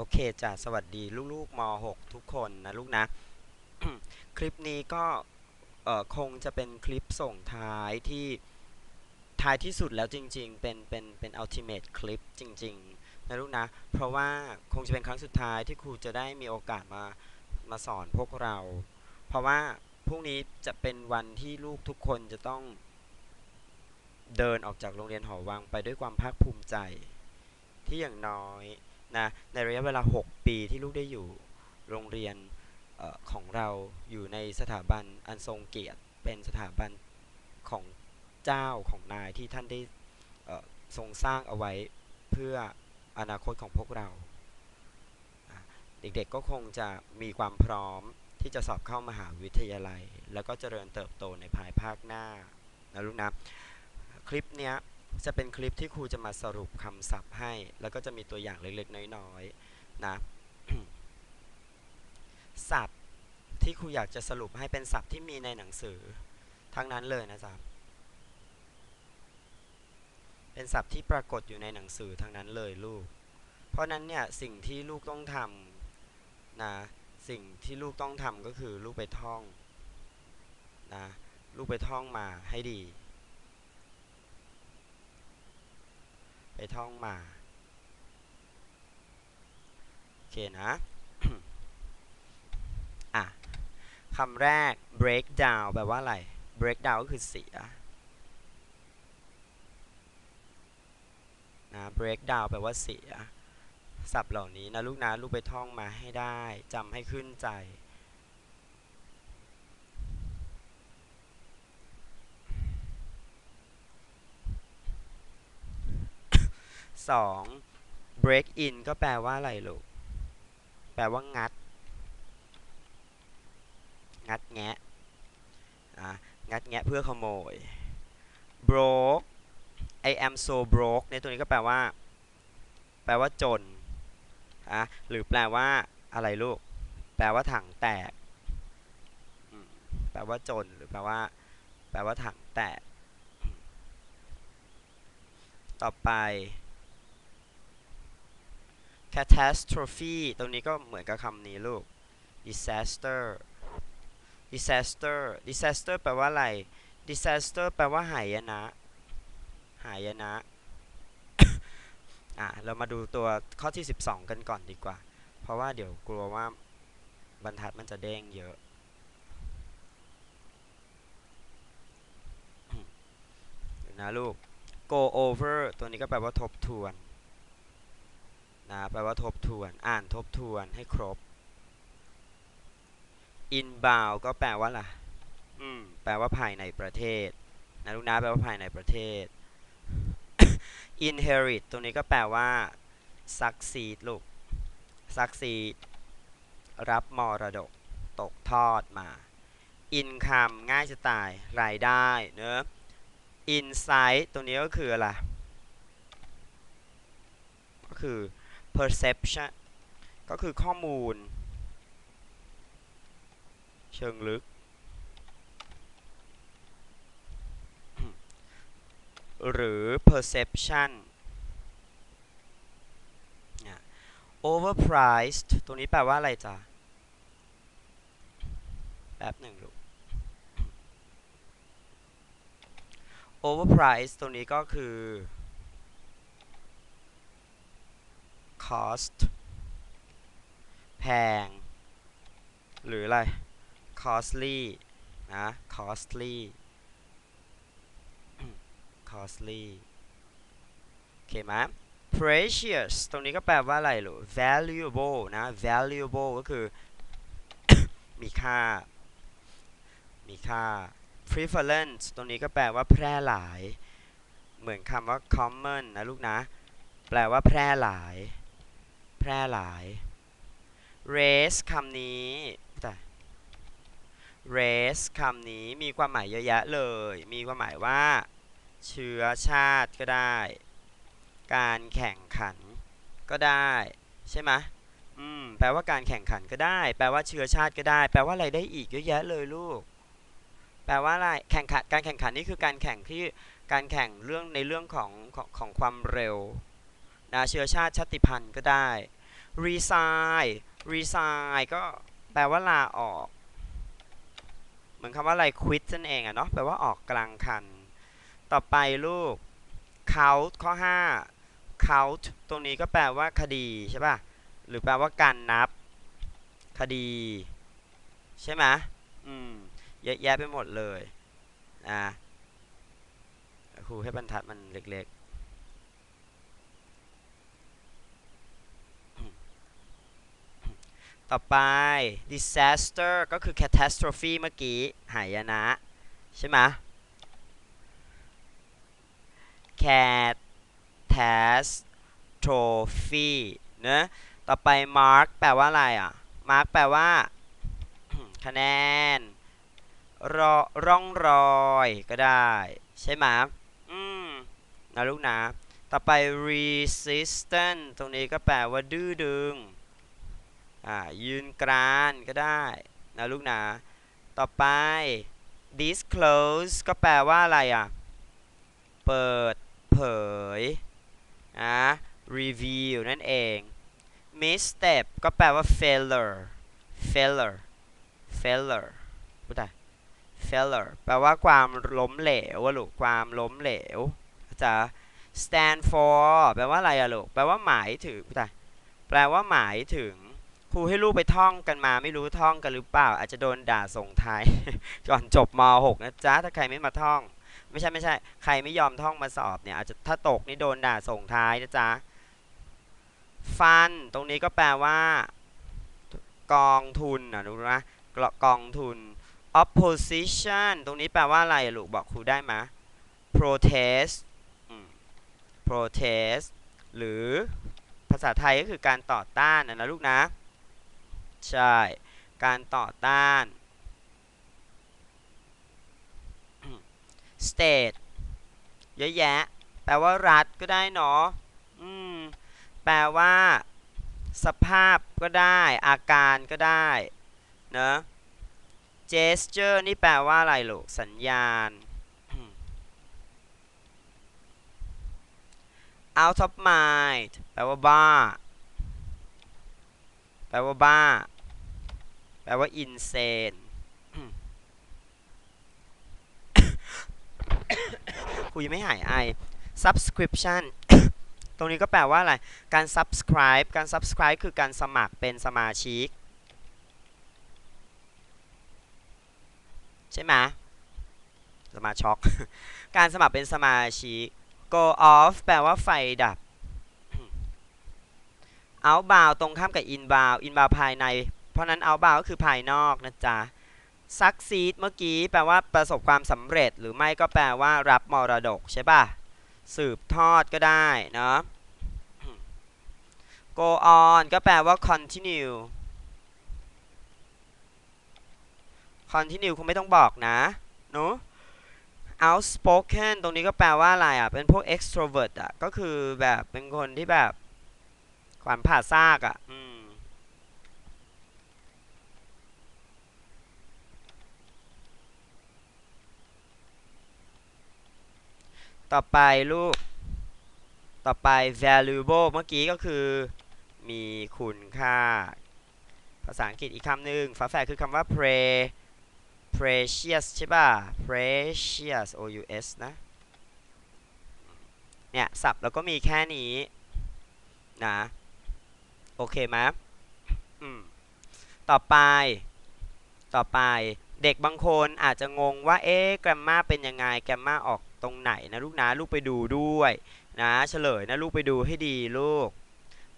โอเคจ้ะสวัสดีลูกๆม .6 ทุกคนนะลูกนะ คลิปนี้ก็คงจะเป็นคลิปส่งท้ายที่ท้ายที่สุดแล้วจริง ๆ เป็นเป็นเป็นอัลติเม e คลิปจริงๆนะลูกนะ เพราะว่าคงจะเป็นครั้งสุดท้ายที่ครูจะได้มีโอกาสมามาสอนพวกเรา เพราะว่าพรุ่งนี้จะเป็นวันที่ลูกทุกคนจะต้องเดินออกจากโรงเรียนหอวังไปด้วยความภาคภูมิใจที่อย่างน้อย นะในระยะเวลา 6 ปีที่ลูกได้อยู่โรงเรียนออของเราอยู่ในสถาบันอันทรงเกียรติเป็นสถาบันของเจ้าของนายที่ท่านได้ทรงสร้างเอาไว้เพื่ออนาคตของพวกเราเด็กๆก็คงจะมีความพร้อมที่จะสอบเข้ามหาวิทยาลัย แล้วก็เจริญเติบโตในภายภาคหน้านะลูกนะ คลิปเนี้ย จะเป็นคลิปที่ครูจะมาสรุปคำศัพท์ให้ แล้วก็จะมีตัวอย่างเล็กๆ น้อยๆนะศัพท์ที่ครูอยากจะสรุปให้เป็นศัพท์ที่มีในหนังสือ ทั้งนั้นเลยนะจ๊ะเป็นศัพท์ที่ปรากฏอยู่ในหนังสือทั้งนั้นเลยลูก เพราะนั้นเนี่ยสิ่งที่ลูกต้องทำนะสิ่งที่ลูกต้องทำก็คือลูกไปท่องนะลูกไปท่องมาให้ดี ไปท่องมา โอเคนะอะคำแรก break down แปลว่าอะไร break down ก็คือเสียนะ break down แปลว่าเสีย ศัพท์เหล่านี้นะลูกนะ ลูกไปท่องมาให้ได้จำให้ขึ้นใจ สอง break in ก็แปลว่าอะไรลูก แปลว่างัด งัดแงะอะงัดแงะเพื่อขโมย broke I am so broke ในตัวนี้ก็แปลว่า แปลว่าจนอะหรือแปลว่าอะไรลูก แปลว่าถังแตก แปลว่าจน หรือแปลว่า แปลว่าถังแตก ต่อไป catastrophe ตรงนี้ก็เหมือนกับคำนี้ลูก disaster disaster disaster แปลว่าอะไร disaster แปลว่าหายนะ หายนะ อะ เรามาดูตัวข้อที่ 12 กันก่อนดีกว่า เพราะว่าเดี๋ยวกลัวว่าบรรทัดมันจะเด้งเยอะเดี๋ยวนะลูก go over ตัวนี้ก็แปลว่าทบทวน นะแปลว่าทบทวน อ่านทบทวนให้ครบ inbound ก็แปลว่าอะไรอืมแปลว่าภายในประเทศนะลูกนะแปลว่าภายในประเทศ inherit ตรงนี้ก็แปลว่า succeed ลูก succeed รับมรดก ตกทอดมา income ง่ายจะตาย รายได้เนอะ insight ตรงนี้ก็คืออะไร ก็คือ perception ก็คือข้อมูล เชิงลึก หรือ perception overpriced ตัวนี้แปลว่าอะไรจ๊ะ แป๊บหนึ่งลูก overpriced ตัวนี้ก็คือ cost แพง หรืออะไร costly นะ costly costly โอเคไหม precious ตรงนี้ก็แปลว่าอะไรหรือ valuable นะ valuable ก็คือ มีค่า มีค่า prevalent ตรงนี้ก็แปลว่าแพร่หลาย เหมือนคำว่า common นะลูกนะ แปลว่าแพร่หลาย แพร่หลาย race คำนี้แต่ race คำนี้มีความหมายเยอะแยะเลย มีความหมายว่า เชื้อชาติก็ได้ การแข่งขันก็ได้ ใช่ไหมอืมแปลว่าการแข่งขันก็ได้ แปลว่าเชื้อชาติก็ได้ แปลว่าอะไรได้อีกเยอะแยะเลยลูก แปลว่าอะไรแข่งขันการแข่งขันนี่คือการแข่งที่การแข่งเรื่องในเรื่องของของของความเร็ว นะเชื้อชาติชาติพันธุ์ก็ได้ resign resign ก็แปลว่าลาออก เหมือนคำว่าอะไร quit นั่นเองอะเนาะแปลว่าออกกลางคัน ต่อไปลูก count ข้อ 5 count ตรงนี้ก็แปลว่าคดีใช่ป่ะ หรือแปลว่าการนับคดี ใช่ไหมอืมเยอะแยะไปหมดเลยนะครูให้บรรทัดมันเล็กๆ ต่อไป disaster ก็คือ catastrophe เมื่อกี้ หายนะ ใช่ไหม catastrophe เนอะต่อไป mark แปลว่าอะไรอะ mark แปลว่า คะแนนรอร่องรอยก็ได้ ใช่ไหมอืมนะลูกนะ ต่อไป resistant ตรงนี้ก็แปลว่าดื้อดึง อ่ายืนกรานก็ได้นะลูกนะต่อไป disclose ก็แปลว่าอะไรอะ เปิดเผยอะ reveal นั่นเอง misstep ก็แปลว่า failure failure failure พูดได้ failure แปลว่าความล้มเหลวอะลูกความล้มเหลวจะ stand for แปลว่าอะไรอะลูกแปลว่าหมายถึงพูดได้แปลว่าหมายถึง ครูให้ลูกไปท่องกันมาไม่รู้ท่องกันหรือเปล่า อาจจะโดนด่าส่งท้ายก่อนจบม .6 นะจ๊ะถ้าใครไม่มาท่อง ไม่ใช่ไม่ใช่ ใครไม่ยอมท่องมาสอบเนี่ยอาจจะถ้าตกนี่โดนด่าส่งท้ายนะจ๊ะฟันตรงนี้ก็แปลว่า กองทุนนะรู้นะกองทุน opposition ตรงนี้แปลว่าอะไรลูกบอกครูได้ไหม protest protest หรือภาษาไทยก็คือการต่อต้านนะนะลูกนะ ใช่ การต่อต้าน state เยอะแยะ แปลว่ารัฐก็ได้เนาะอืม แปลว่า สภาพก็ได้ อาการก็ได้เนอะ gesture นี่แปลว่าอะไรลูก สัญญาณ out of mind แปลว่าบ้า แปลว่าบ้า แปลว่า insane ครูยังไม่หายไอ subscription ตรงนี้ก็แปลว่าอะไร การ subscribe การ subscribe คือการสมัครเป็นสมาชิก ใช่ไหมสมาช็อก การสมัครเป็นสมาชิก go off แปลว่าไฟดับ outbound ตรงข้ามกับ inbound inbound ภายใน เพราะนั้น outbound ก็คือภายนอกนะจ๊ะ succeed เมื่อกี้แปลว่าประสบความสำเร็จ หรือไม่ก็แปลว่ารับมรดกใช่ป่ะสืบทอดก็ได้เนาะ go on ก็แปลว่า continue continue คงไม่ต้องบอกนะเนาะ outspoken ตรงนี้ก็แปลว่าอะไรอะ เป็นพวก extrovert อะ ก็คือแบบเป็นคนที่แบบ ขวานผ่าซากอะต่อไปลูกต่อไป valuable เมื่อกี้ก็คือ มีคุณค่า ภาษาอังกฤษอีกคำหนึ่งฝาแฝดคือคำว่า pre precious ใช่ป่ะ precious o u s นะ เนี่ยศัพท์แล้วก็มีแค่นี้นะ โอเคไหมอืมต่อไป ต่อไปเด็กบางคนอาจจะงงว่า เอ๊ะ แกรมมาเป็นยังไง แกรมมาออกตรงไหนนะลูกนะ ลูกไปดูด้วยนะเฉลยนะลูกไปดูให้ดีลูก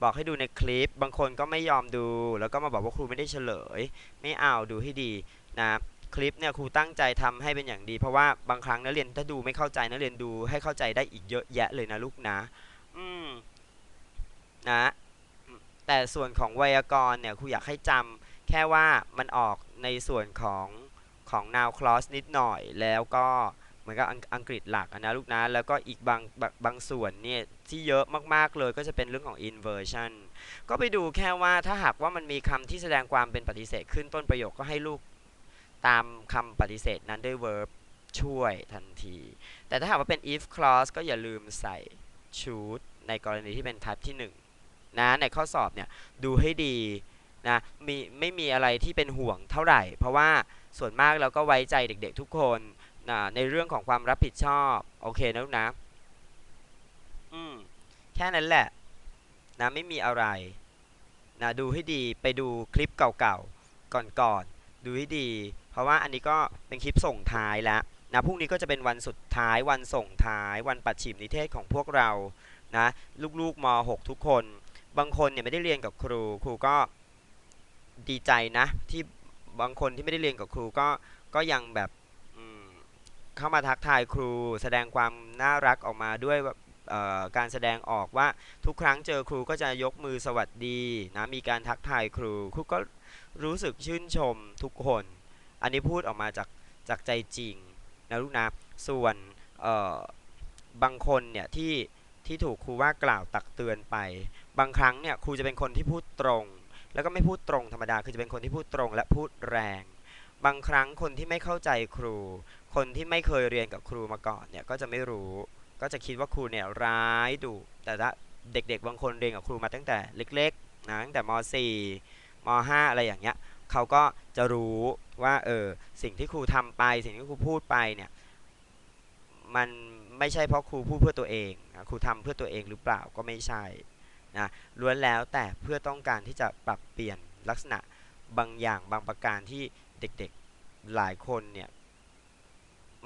บอกให้ดูในคลิป บางคนก็ไม่ยอมดู แล้วก็มาบอกว่าครูไม่ได้เฉลย ไม่เอาดูให้ดีนะคลิปเนี่ยครูตั้งใจทำให้เป็นอย่างดี เพราะว่าบางครั้งนักเรียนถ้าดูไม่เข้าใจนักเรียนดูให้เข้าใจได้อีกเยอะแยะเลยนะลูกนะ อืมนะ แต่ส่วนของไวยากรณ์เนี่ยครูอยากให้จำแค่ว่ามันออกในส่วนของของ noun clause นิดหน่อยแล้วก็เหมือนกับอังอังกฤษหลักนะลูกนะแล้วก็อีกบางบางบางส่วนเนี่ยที่เยอะมากๆเลยก็จะเป็นเรื่องของ inversion ก็ไปดูแค่ว่าถ้าหากว่ามันมีคำที่แสดงความเป็นปฏิเสธขึ้นต้นประโยคก็ให้ลูกตามคำปฏิเสธนั้นด้วย verb ช่วยทันที แต่ถ้าหากว่าเป็น if clause ก็อย่าลืมใส่ should ในกรณีที่เป็น type ที่ 1 นะในข้อสอบเนี่ยดูให้ดีนะมีไม่มีอะไรที่เป็นห่วงเท่าไหร่ เพราะว่าส่วนมากเราก็ไว้ใจเด็ก ๆ ทุกคนนะในเรื่องของความรับผิดชอบ โอเคนะลูกนะอืมแค่นั้นแหละนะไม่มีอะไรนะดูให้ดีไปดูคลิปเก่าๆก่อนๆดูให้ดี เพราะว่าอันนี้ก็เป็นคลิปส่งท้ายแล้วนะพรุ่งนี้ก็จะเป็นวันสุดท้ายวันส่งท้าย วันปัดฉิมนิเทศของพวกเรานะลูกๆม .6 ทุกคน บางคนเนี่ยไม่ได้เรียนกับครู ครูก็ดีใจนะ ที่บางคนที่ไม่ได้เรียนกับครูก็ก็ยังแบบเข้ามาทักทายครู แสดงความน่ารักออกมาด้วยการแสดงออกว่าทุกครั้งเจอครูก็จะยกมือสวัสดีนะมีการทักทายครู ครูก็รู้สึกชื่นชมทุกคน อันนี้พูดออกมาจากจากใจจริงนะลูกนะส่วนบางคนเนี่ยที่ที่ถูกครูว่ากล่าวตักเตือนไป บางครั้งเนี่ยครูจะเป็นคนที่พูดตรง แล้วก็ไม่พูดตรงธรรมดาคือจะเป็นคนที่พูดตรง และพูดแรง บางครั้งคนที่ไม่เข้าใจครู คนที่ไม่เคยเรียนกับครูมาก่อนเนี่ยก็จะไม่รู้ ก็จะคิดว่าครูเนี่ยร้ายดุแต่ถ้าเด็กๆ บางคนเรียนกับครูมาตั้งแต่เล็กๆนะตั้งแต่ม .4 ม .5 อะไรอย่างเงี้ยเขาก็จะรู้ว่าเออสิ่งที่ครูทำไป สิ่งที่ครูพูดไปเนี่ยมันไม่ใช่เพราะครูพูดเพื่อตัวเองครูทำเพื่อตัวเองหรือเปล่าก็ไม่ใช่ นะล้วนแล้วแต่เพื่อต้องการที่จะปรับเปลี่ยนลักษณะบางอย่างบางประการที่เด็กๆหลายคนเนี่ย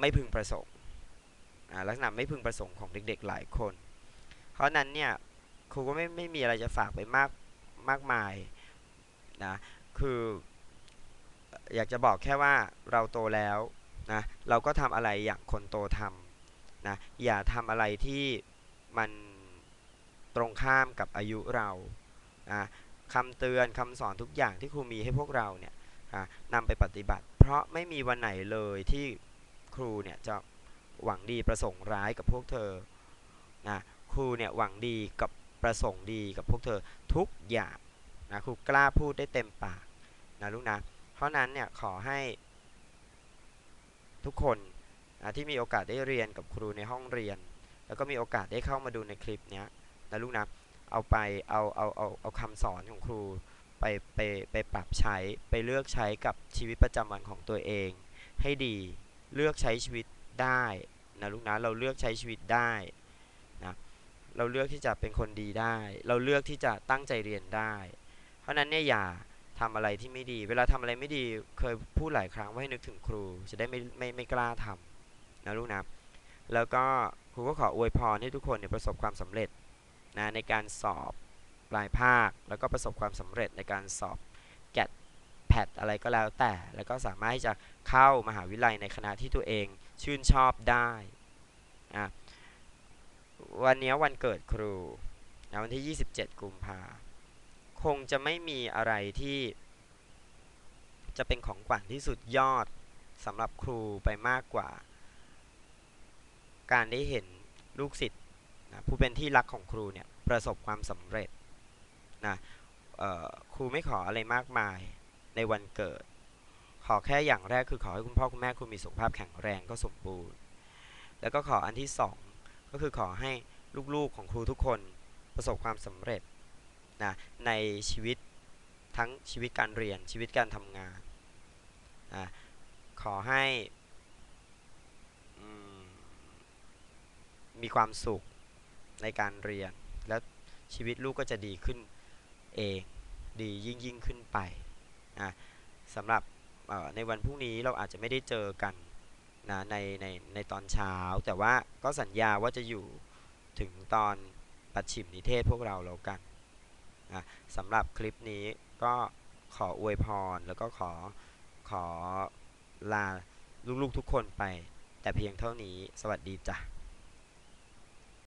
ไม่พึงประสงค์ลักษณะไม่พึงประสงค์ของเด็ก ๆหลายคน เพราะนั้นเนี่ยครูก็ไม่ไม่มีอะไรจะฝากไปมากมากมายนะคืออยากจะบอกแค่ว่าเราโตแล้วนะเราก็ทำอะไรอย่างคนโตทำนะอย่าทำอะไรที่มัน ตรงข้ามกับอายุเราคำเตือนคำสอนทุกอย่างที่ครูมีให้พวกเราเนี่ยนำไปปฏิบัติ เพราะไม่มีวันไหนเลยที่ครูเนี่ยจะหวังดีประสงค์ร้ายกับพวกเธอนะครูเนี่ยหวังดีกับประสงค์ดีกับพวกเธอทุกอย่างนะครูกล้าพูดได้เต็มปากนะลูกนะเพราะนั้นเนี่ยขอให้ทุกคนที่มีโอกาสได้เรียนกับครูในห้องเรียน แล้วก็มีโอกาสได้เข้ามาดูในคลิปเนี้ย นะลูกนะเอาไปเอาเอาเอาเอาคำสอนของครูไปไปไปปรับใช้ไปเลือกใช้กับชีวิตประจำวันของตัวเอง ให้ดีเลือกใช้ชีวิตได้นะลูกนะเราเลือกใช้ชีวิตได้นะเราเลือกที่จะเป็นคนดีได้ เราเลือกที่จะตั้งใจเรียนได้ เพราะนั้นเนี่ยอย่าทำอะไรที่ไม่ดี เวลาทำอะไรไม่ดีเคยพูดหลายครั้งว่าให้นึกถึงครู จะได้ไม่ไม่ไม่กล้าทำนะลูกนะแล้วก็ครูก็ขออวยพรให้ทุกคนเนี่ยประสบความสำเร็จ นะในการสอบปลายภาค แล้วก็ประสบความสำเร็จในการสอบแกดแพดอะไรก็แล้วแต่ แล้วก็สามารถที่จะเข้ามหาวิทยาลัยในคณะที่ตัวเองชื่นชอบได้นะวันนี้วันเกิดครูนะวันที่ 27 กุมภาคงจะไม่มีอะไรที่ จะเป็นของขวัญที่สุดยอดสำหรับครูไปมากกว่า การได้เห็นลูกศิษย์ นะผู้เป็นที่รักของครูเนี่ยประสบความสำเร็จนะครูไม่ขออะไรมากมายในวันเกิด ขอแค่อย่างแรกคือขอให้คุณพ่อคุณแม่คุณมีสุขภาพแข็งแรงก็สมบูรณ์ แล้วก็ขออันที่สองก็คือขอให้ลูกๆของครูทุกคนประสบความสำเร็จนะในชีวิตทั้งชีวิตการเรียนชีวิตการทำงานนะขอให้มีความสุข ในการเรียน แล้วชีวิตลูกก็จะดีขึ้นเองดียิ่งยิ่งขึ้นไปนะสำหรับในวันพรุ่งนี้เราอาจจะไม่ได้เจอกันนะในในในตอนเช้า แต่ว่าก็สัญญาว่าจะอยู่ถึงตอนปัดฉิมนิเทศพวกเราแล้วกันนะสำหรับคลิปนี้ก็ขออวยพรแล้วก็ขอขอลาลูกๆทุกคนไป แต่เพียงเท่านี้สวัสดีจ้ะ